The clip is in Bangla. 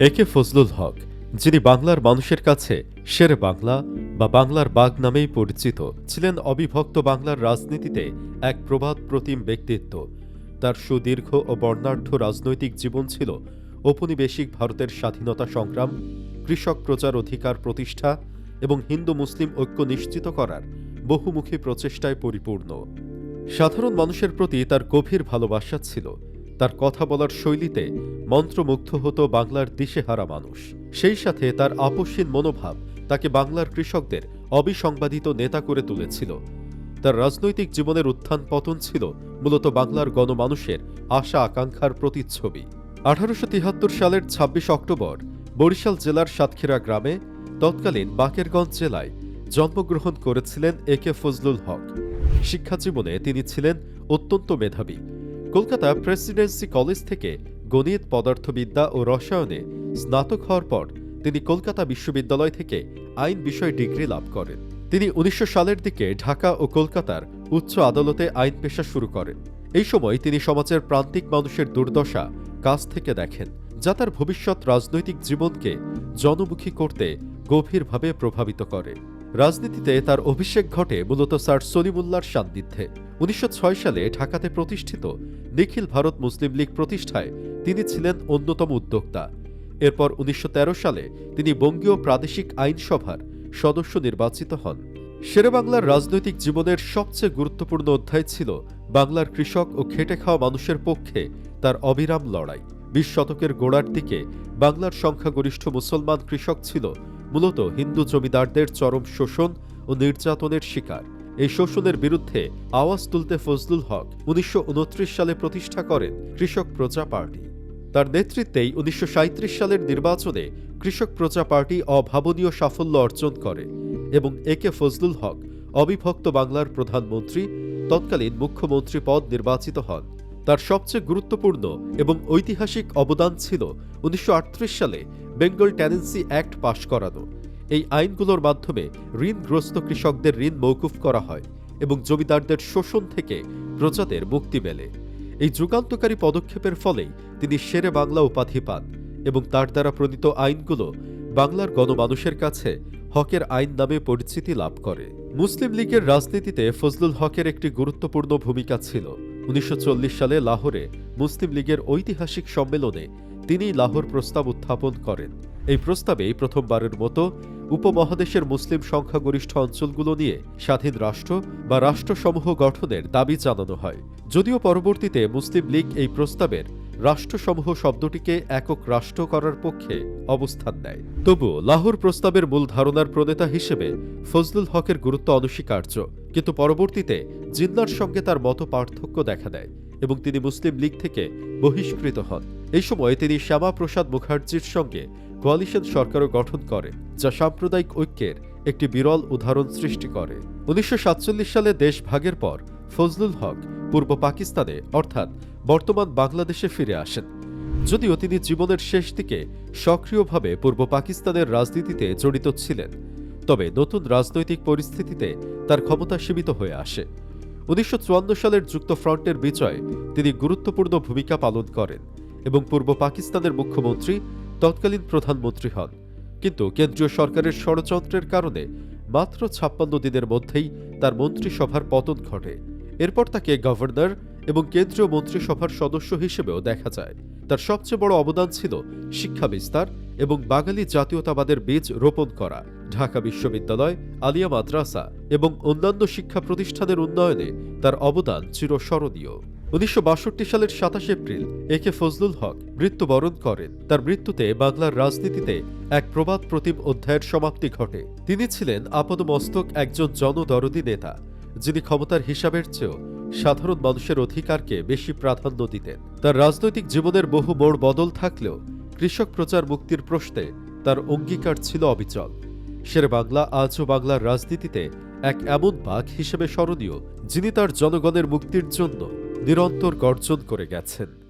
এ কে ফজলুল হক, যিনি বাংলার মানুষের কাছে শের বাংলা বা বাংলার বাঘ নামেই পরিচিত, ছিলেন অবিভক্ত বাংলার রাজনীতিতে এক প্রবাদ প্রতিম ব্যক্তিত্ব। তার সুদীর্ঘ ও বর্ণাঢ্য রাজনৈতিক জীবন ছিল ঔপনিবেশিক ভারতের স্বাধীনতা সংগ্রাম, কৃষক প্রচার অধিকার প্রতিষ্ঠা এবং হিন্দু মুসলিম ঐক্য নিশ্চিত করার বহুমুখী প্রচেষ্টায় পরিপূর্ণ। সাধারণ মানুষের প্রতি তার গভীর ভালোবাসা ছিল। তার কথা বলার শৈলীতে মন্ত্রমুগ্ধ হতো বাংলার দিশেহারা মানুষ। সেই সাথে তার আপসহীন মনোভাব তাকে বাংলার কৃষকদের অবিসংবাদিত নেতা করে তুলেছিল। তার রাজনৈতিক জীবনের উত্থান পতন ছিল মূলত বাংলার গণমানুষের আশা আকাঙ্ক্ষার প্রতিচ্ছবি। আঠারোশো তিয়াত্তর সালের ২৬ অক্টোবর বরিশাল জেলার সাতক্ষীরা গ্রামে তৎকালীন বাকেরগঞ্জ জেলায় জন্মগ্রহণ করেছিলেন এ কে ফজলুল হক। শিক্ষা জীবনে তিনি ছিলেন অত্যন্ত মেধাবী। কলকাতা প্রেসিডেন্সি কলেজ থেকে গণিত, পদার্থবিদ্যা ও রসায়নে স্নাতক হওয়ার পর তিনি কলকাতা বিশ্ববিদ্যালয় থেকে আইন বিষয়ে ডিগ্রি লাভ করেন। তিনি উনিশশো সালের দিকে ঢাকা ও কলকাতার উচ্চ আদালতে আইন পেশা শুরু করেন। এই সময় তিনি সমাজের প্রান্তিক মানুষের দুর্দশা কাছ থেকে দেখেন, যা তার ভবিষ্যৎ রাজনৈতিক জীবনকে জনমুখী করতে গভীরভাবে প্রভাবিত করে। রাজনীতিতে তার অভিষেক ঘটে মূলত স্যার সলিমুল্লার সান্নিধ্যে। উনিশশো ছয় সালে ঢাকাতে প্রতিষ্ঠিত নিখিল ভারত মুসলিম লীগ প্রতিষ্ঠায় তিনি ছিলেন অন্যতম উদ্যোক্তা। এরপর উনিশশো তেরো সালে তিনি বঙ্গীয় প্রাদেশিক আইনসভার সদস্য নির্বাচিত হন। শেরেবাংলার রাজনৈতিক জীবনের সবচেয়ে গুরুত্বপূর্ণ অধ্যায় ছিল বাংলার কৃষক ও খেটে খাওয়া মানুষের পক্ষে তার অবিরাম লড়াই। বিশ শতকের গোড়ার দিকে বাংলার সংখ্যাগরিষ্ঠ মুসলমান কৃষক ছিল মূলত হিন্দু জমিদারদের চরম শোষণ ও নির্যাতনের শিকার। এই শোষণের বিরুদ্ধে আওয়াজ তুলতে ফজলুল হক উনিশশো উনত্রিশ সালে প্রতিষ্ঠা করেন কৃষক প্রজা পার্টি। তার নেতৃত্বেই উনিশশো সালের নির্বাচনে কৃষক প্রজা পার্টি অভাবনীয় সাফল্য অর্জন করে এবং এ কে ফজলুল হক, অবিভক্ত বাংলার প্রধানমন্ত্রী, তৎকালীন মুখ্যমন্ত্রী পদ নির্বাচিত হন। তার সবচেয়ে গুরুত্বপূর্ণ এবং ঐতিহাসিক অবদান ছিল উনিশশো আটত্রিশ সালে বেঙ্গল ট্যানেন্সি অ্যাক্ট পাশ করানো। এই আইনগুলোর মাধ্যমে ঋণগ্রস্ত কৃষকদের ঋণ মৌকুফ করা হয় এবং জমিদারদের শোষণ থেকে প্রজাদের মুক্তি মেলে। এই যুগান্তকারী পদক্ষেপের ফলেই তিনি শেরে বাংলা উপাধি পান এবং তার দ্বারা প্রণীত আইনগুলো বাংলার গণমানুষের কাছে হকের আইন নামে পরিচিতি লাভ করে। মুসলিম লীগের রাজনীতিতে ফজলুল হকের একটি গুরুত্বপূর্ণ ভূমিকা ছিল। উনিশশো চল্লিশ সালে লাহোরে মুসলিম লীগের ঐতিহাসিক সম্মেলনে তিনি লাহোর প্রস্তাব উত্থাপন করেন। এই প্রস্তাবেই প্রথমবারের মতো উপমহাদেশের মুসলিম সংখ্যাগরিষ্ঠ অঞ্চলগুলো নিয়ে স্বাধীন রাষ্ট্র বা রাষ্ট্রসমূহ গঠনের দাবি জানানো হয়। যদিও পরবর্তীতে মুসলিম লীগ এই প্রস্তাবের রাষ্ট্রসমূহ শব্দটিকে একক রাষ্ট্র করার পক্ষে অবস্থান নেয়। তবু লাহোর প্রস্তাবের মূল ধারণার প্রণেতা হিসেবে ফজলুল হকের গুরুত্ব অনস্বীকার্য। কিন্তু পরবর্তীতে জিন্নার সঙ্গে তার মত পার্থক্য দেখা দেয়। এবং তিনি মুসলিম লীগ থেকে বহিষ্কৃত হন। এই সময় তিনি শ্যামাপ্রসাদ মুখার্জির সঙ্গে কোয়ালিশন সরকারও গঠন করেন যা সাম্প্রদায়িক ঐক্যের একটি বিরল উদাহরণ সৃষ্টি করে। উনিশশো সাতচল্লিশ সালে দেশ ভাগের পর ফজলুল হক পূর্ব পাকিস্তানে, অর্থাৎ বর্তমান বাংলাদেশে ফিরে আসেন। যদিও তিনি জীবনের শেষ দিকে সক্রিয়ভাবে পূর্ব পাকিস্তানের রাজনীতিতে জড়িত ছিলেন, তবে নতুন রাজনৈতিক পরিস্থিতিতে তার ক্ষমতা সীমিত হয়ে আসে। উনিশশো সালের যুক্ত ফ্রন্টের বিজয়ে তিনি গুরুত্বপূর্ণ ভূমিকা পালন করেন এবং পূর্ব পাকিস্তানের মুখ্যমন্ত্রী, তৎকালীন প্রধানমন্ত্রী হন। কিন্তু কেন্দ্রীয় সরকারের ষড়যন্ত্রের কারণে মাত্র ছাপ্পান্ন দিনের মধ্যেই তার মন্ত্রিসভার পতন ঘটে। এরপর তাকে গভর্নর এবং কেন্দ্রীয় মন্ত্রিসভার সদস্য হিসেবেও দেখা যায়। তার সবচেয়ে বড় অবদান ছিল শিক্ষা বিস্তার এবং বাঙালি জাতীয়তাবাদের বীজ রোপণ করা। ঢাকা বিশ্ববিদ্যালয়, আলিয়া মাদ্রাসা এবং অন্যান্য শিক্ষা প্রতিষ্ঠানের উন্নয়নে তার অবদান চিরস্মরণীয়। উনিশশো বাষট্টি সালের সাতাশ এপ্রিল এ কে ফজলুল হক মৃত্যুবরণ করেন। তার মৃত্যুতে বাংলার রাজনীতিতে এক প্রবাদ প্রতিম অধ্যায়ের সমাপ্তি ঘটে। তিনি ছিলেন আপাদমস্তক একজন জনদরদী নেতা, যিনি ক্ষমতার হিসাবের চেয়েও সাধারণ মানুষের অধিকারকে বেশি প্রাধান্য দিতেন। তার রাজনৈতিক জীবনের বহু মোড় বদল থাকলেও কৃষক প্রচার মুক্তির প্রশ্নে তার অঙ্গীকার ছিল অবিচল। শের বাংলা আজও বাংলার রাজনীতিতে এক এমন বাঘ হিসেবে স্মরণীয়, যিনি তার জনগণের মুক্তির জন্য নিরন্তর গর্জন করে গেছেন।